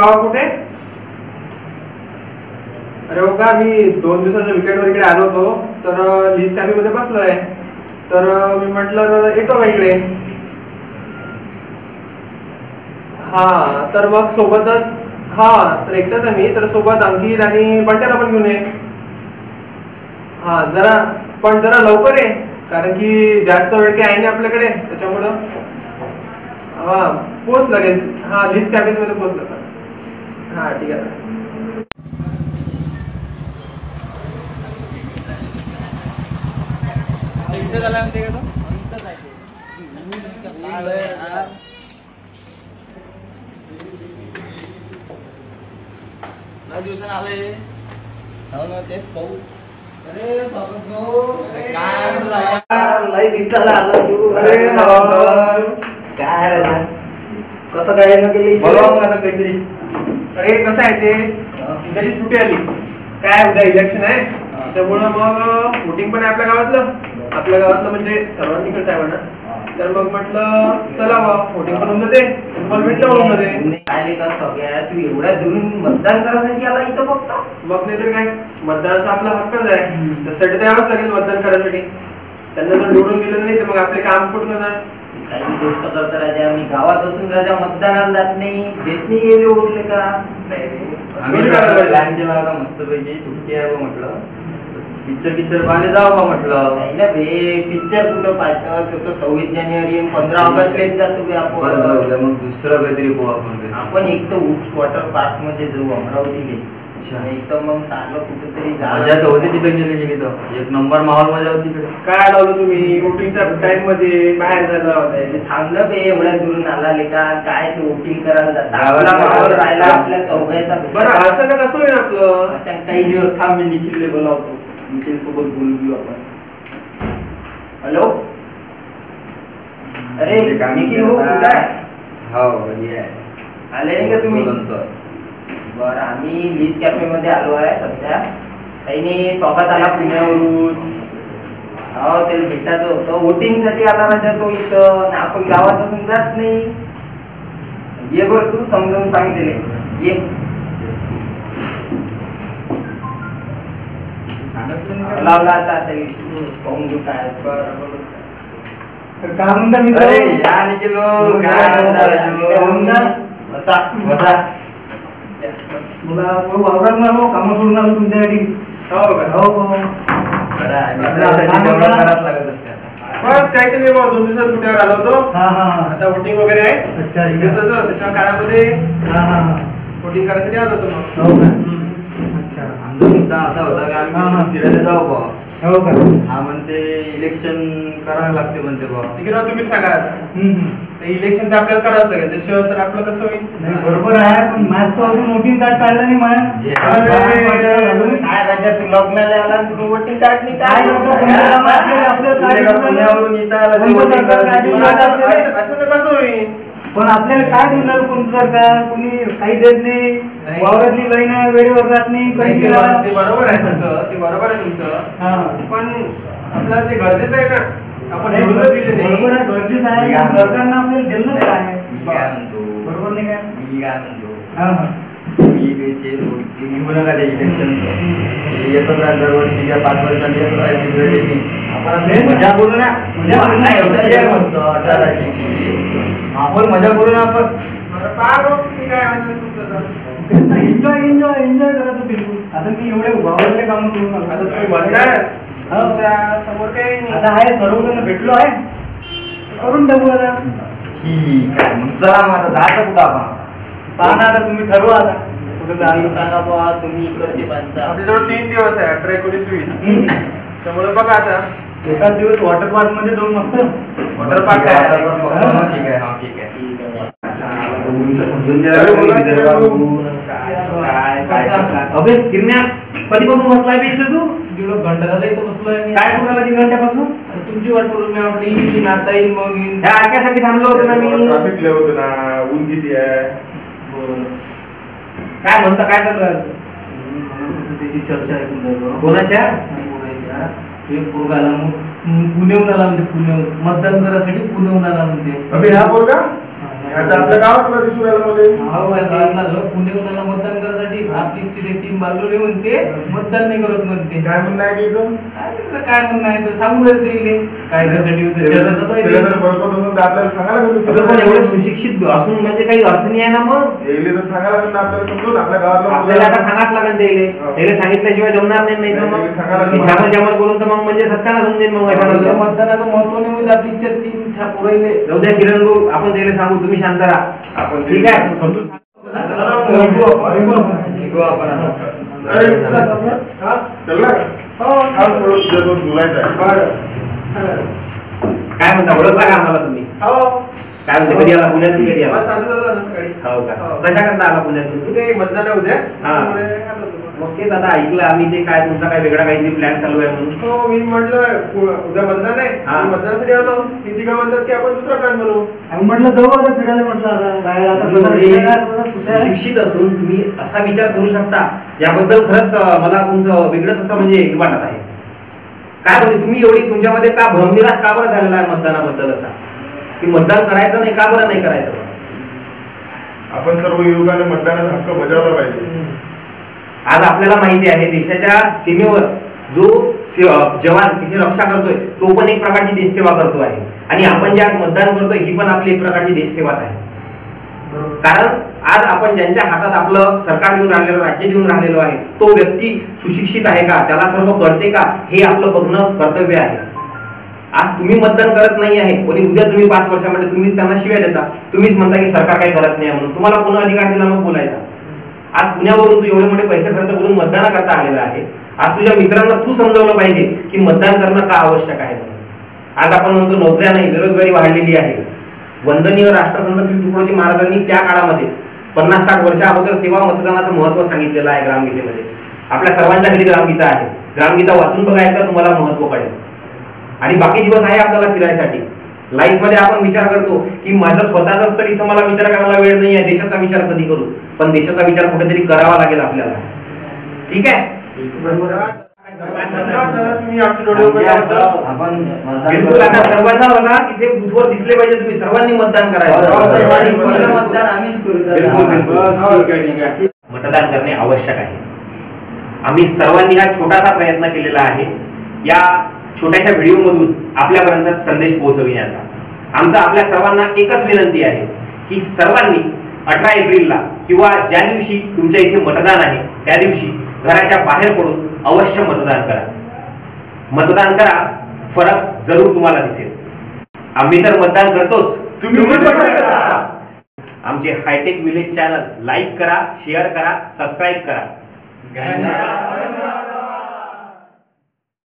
बाबा कुठे? अरे हो का मी दोन दिवसाच्या विकेटवर इकडे आलो होतो. तर लिस्ट कॅफे मध्ये आहे तर मी म्हटलं येतो का इकडे? हा तर मग सोबतच हा तर एकटाच आहे मी. तर सोबत अंकित आणि बंट्याला पण घेऊन ये. हा जरा पण जरा लवकर ये. कारण की जास्त वेळ काही आहे नाही आपल्याकडे त्याच्यामुळं. हा पोच लगेच. हा लिस्ट कॅफेजमध्ये पोचलं का हा ठीक आहे इथे झाला म्हणते का तो लय दिवसानं आले हो ना तेच पाहू अरे स्वागत भाऊ अरे काय म्हणतो दादा? लय दिवसाला आला तू अरे बाबा. काय रे बा? कसं काय न केली बोलवा मग आता काहीतरी अरे कसं आहे ते त्याची सुट्टी आली. काय उद्या इलेक्शन आहे त्याच्यामुळं मग वोटिंग पण आहे आपल्या गावातलं. आपल्या गावातलं म्हणजे सर्वांकडचं आहे म्हणा तर मग म्हटलं चला बा वोटिंग पण होऊन जाते. तुम्हाला भेटलं होऊन जाते. आले का सगळ्या? तू एवढ्या दुरून मतदान करायसाठी आला इथं फक्त? मग नाही तर काय? मतदानाचा आपला हक्कच आहे. त्यासाठी तर यावंच लागेल मतदान करायसाठी. त्यांना जर निवडून दिलं नाही तर मग आपले काम कुठून होणार काही गोष्ट करता राजा मी गावात असून राजा मतदानाला जात नाही. देत नाही ओळखले का? नाही रे, पाहिजे. मस्तपैकी? सुट्टी आहे बा म्हटलं. पिक्चर पिक्चर पाहिले जावं बा म्हटलं. नाही ना बे पिक्चर कुठं पाहतो? तो तर सव्वीस जानेवारी आणि पंधरा ऑगस्ट लेट जातो बे बरं जाऊ द्या, आपण मग दुसरं काहीतरी पाहू आपण. एक तर उप्स वॉटर पार्कमध्ये जाऊ अमरावतीले. तर मग सारं कुठेतरी मजा तर होती तिथे गेली गेली तर. एक नंबर माहोल मजा होती तिकडे. काय लावलं तुम्ही? वोटिंगच्या टाइममध्ये बाहेर जायला होते. ते थांबलं बे एवढ्या दुरून आला का काय ते वोटिंग करायला जात? माहोल राहिला? आपल्या चौघायचा बरं असं का कसं होईल आपलं? अशा काही दिवस थांब मी निखिलले बोलावतो. निखिल सोबत बोलू घेऊ आपण. हॅलो? अरे काय निखिल आता? कुठं आहे? हो आले नाही का तुम्ही? नंतर बरं आम्ही लीज कॅफे मध्ये आलो आहे सध्या. काही स्वागत आला पुण्यावरून. हो त्याला भेटायचं होतं. वोटिंगसाठी आला राजा तो इथं. आपण गावात असून जात नाही. ये बरं तू समजावून सांग दिले ये? लावला आता तरी पाहून घेऊ काय. काय म्हणता मित्र या काय म्हणता राजू? बसा बसा. मला तो वावरात ना हो कामं सोडून आलो तुमच्यासाठी. हो का हो हो. बरं आहे, मित्रासाठी तेवढं करावंच लागत असते आता. बस काहीतरी बा दोन दिवसात सुट्ट्यावर आलो होतो. हा हा. हा आता वोटिंग वगैरे आहे. अच्छा एक अच्छा. दिवसाचं त्याच्या काळामध्ये हा हा. हा वोटिंग करायसाठी आलो होतो मग. हो का? हम्म. अच्छा. आमचा मुद्दा असा होता की हा, हा. आम्ही फिरायला जाऊ बा हो का हा म्हणते इलेक्शन करावं लागते म्हणते बा ठीक आहे ना तुम्ही सांगा. हम्म. ते इलेक्शन तर आपल्याला करावंच लागेल त्याशिवाय तर आपलं कसं होईल नाही बरोबर आहे पण माझ तो अजून वोटिंग कार्ड काढलं नाही जे माझ्या अरे. काय राजा तू लग्नाला तू वोटिंग कार्ड नाही काय. पुण्यावरून येता आलं ते voting असं तर कसं होईल पण आपल्याला काय देणार कोणतं सरकार कोणी काही देत नाही नाही. वावरातली लाईन आहे वेळेवर राहत नाही नाही, काही ते दिला. बरो- ते बरोबर आहे तुमचं ते बरोबर आहे तुमचं हा. पण आपल्याला ते गरजेचं आहे ना आपण नाही, निवडून दिले बरोबर नाही आहे गरजेचं आहे मी काय पण सरकारनं आपल्याला दिलं काय मी काय म्हणतो. बरोबर नाही काय मी काय म्हणतो. हा हा. मी काही ते ते घेऊ नका ते इलेक्शनचं हे येतच राहत दरवर्षी या पाच वर्षांनी येत राहत. आपण आपली मजा करू ना. मजा करू ना. नाही, एवढं आहे मस्त अठरा तारखेची. आपण मजा करू ना आपण. बरं, पहा काय म्हणता तुमचं तर. एन्जॉय एन्जॉय एन्जॉय करायचं बिलकुल आता मी एवढे वावरले काम करून आलो. आता तुम्ही म्हणतायच. हो. तुमच्यासमोर काही नाही आता आहे सर्वजण भेटलो आहे करून टाकू आता ठीक आहे मग चला मग आता जायचं कुठं आपण पहा ना आता तुम्ही ठरवा आता कुठं तुम्ही जायचं सांगा बुवा तुम्ही इकडचे माणसं आपल्याजवळ तीन दिवस आहे अठरा एकोणीस वीस. त्यामुळे बघा आता एकाच दिवस वॉटर पार्कमध्ये जाऊन मस्त वॉटर पार्क ठीक आहे, आता बघतो. हा. ठीक आहे हा ठीक आहे ठीक आहे आता उंच समजून चल, द्यायला बोला, लागलं चल. विदर्भातून. काय काय काय काय अबे किरण्या कधीपासून बसलाय बे इथे तू दीड घंटा झाला इथं बसलोय मी. काय तीन घंट्यापासून? तुमची वाट करून मी म्हटलं येईल ती नाता येईल मग येईल ह्या ऐकायसाठी थांबलो होतो ना मी. ट्रॅफिक लय होतं ना ऊन किती आहे. काय म्हणता काय चालू आहे त्याची चर्चा ऐकून राहिलो. कोणाच्या? एक पोरगा आला मग पुण्याहून आला म्हणते पुण्याहून मतदान करायसाठी पुण्याहून आला म्हणते. अबे ह्या पोरगा? हा, आता आपल्या हो आहे जो मतदान करायसाठी आपली तिथे टीम बाजूला म्हणते मतदान नाही करत म्हणते काय म्हणणं आहे? काय म्हणणं आहे सांगून राहिले ते इले. काय त्यासाठी होतं, त्याला त्याला. जर तर आपल्याला सांगायला पण एवढे सुशिक्षित असून म्हणजे काही अर्थ नाही आहे ना मग यायले तर सांगायला लागेल ना आपल्याला समजून आपल्या गावातला आपल्याला आता मुलगा- सांगाच लागेल त्याले हो. त्याला सांगितल्याशिवाय जमणार नाही नाही तर मग त्याला सांगायला लागेल. झामल जामल करून तर मग म्हणजे सत्याना समजेल मग आपल्या. मतदानाचं महत्त्व नाही माहीत आपली इच्छा तीन त्या पोराईले जाऊ द्या किरण भाऊ आपण त्याला सांगू तुम्ही शांत राहा आपण ते- ठीक आहे. समजून? हा. काय म्हणता ओळखला का आम्हाला तुम्ही? काय म्हणते कधी आला? पुण्यातून कधी आला? हो का? हो. कशा करता आला पुण्यातून हा. मग तेच आता ऐकलं आम्ही ते काय तुमचा काय वेगळा काहीतरी प्लॅन चालू आहे म्हणून. हो मी म्हटलं उद्या मतदान आहे हा. मतदानासाठी आलो. किती का म्हणतात की आपण दुसरा प्लॅन बनवू. आम्ही म्हटलं जाऊ आता फिरायला म्हटलं आता. बाहेर आता तुम्ही आहे? सुशिक्षित असून तुम्ही असा विचार करू शकता. याबद्दल खरंच अं, मला तुमचं वेगळंच असं म्हणजे हे वाटत आहे. काय म्हणजे तुम्ही एवढी तुमच्यामध्ये का भ्रमनिराश का बरं झालेला आहे मतदानाबद्दल असा? की मतदान करायचं नाही का बरं नाही करायचं? बरं? आपण सर्व युवकांनी मतदानाचा हक्क बजावला पाहिजे. आज आपल्याला माहिती आहे देशाच्या सीमेवर जो जवान तिथे रक्षा करतोय तो पण एक प्रकारची देशसेवा करतो आहे. आणि आपण जे आज मतदान करतोय ही पण आपली एक प्रकारची देशसेवाच आहे. कारण आज आपण ज्यांच्या हातात आपलं सरकार देऊन राहिलेलं राज्य देऊन राहिलेलो आहे तो व्यक्ती सुशिक्षित आहे का? त्याला सर्व कळते का? हे आपलं बघणं कर्तव्य आहे. आज तुम्ही मतदान करत नाही आहे कोणी उद्या तुम्ही पाच वर्षामध्ये तुम्हीच त्यांना शिव्या देता तुम्हीच म्हणता की सरकार काही करत नाही म्हणून. तुम्हाला कोण अधिकार दिला मग बोलायचा? आज पुण्यावरून तू एवढे मोठे पैसे खर्च करून मतदान करता आलेला आहे. आज तुझ्या मित्रांना तू समजवलं पाहिजे की मतदान करणं का आवश्यक आहे म्हणून. आज आपण म्हणतो नोकऱ्या नाही बेरोजगारी वाढलेली आहे. वंदनीय राष्ट्रसंत श्री तुकडोजी महाराजांनी त्या काळामध्ये पन्नास साठ वर्षा अगोदर तेव्हा मतदानाचं महत्त्व सांगितलेलं आहे ग्रामगीतेमध्ये. आपल्या सर्वांच्या घरी ग्रामगीता आहे. ग्रामगीता वाचून बघा एकदा तुम्हाला महत्त्व कळेल. आणि बाकी दिवस आहे आपल्याला फिरायसाठी. लाईफमध्ये आपण विचार करतो की माझं स्वतःचाच तर इथं मला विचार करायला वेळ नाही आहे देशाचा विचार कधी करू? पण देशाचा विचार कुठेतरी करावा लागेल आपल्याला. ठीक आहे? बिलकुल आता सर्वांना बघा तिथे बुथवर दिसले पाहिजे तुम्ही. सर्वांनी मतदान करायचं मतदान आम्हीच करू ठीक आहे. मतदान करणे आवश्यक आहे. आम्ही सर्वांनी हा छोटासा प्रयत्न केलेला आहे. या छोट्याशा व्हिडिओमधून आपल्यापर्यंत संदेश पोहोचविण्याचा. आमचा आपल्या सर्वांना एकच विनंती आहे की सर्वांनी अठरा एप्रिलला किंवा ज्या दिवशी तुमच्या इथे मतदान आहे त्या दिवशी घराच्या बाहेर पडून अवश्य मतदान करा. मतदान करा फरक जरूर तुम्हाला दिसेल. आम्ही तर मतदान करतोच. आमचे हायटेक विलेज चॅनल लाईक करा शेअर करा सबस्क्राईब करा.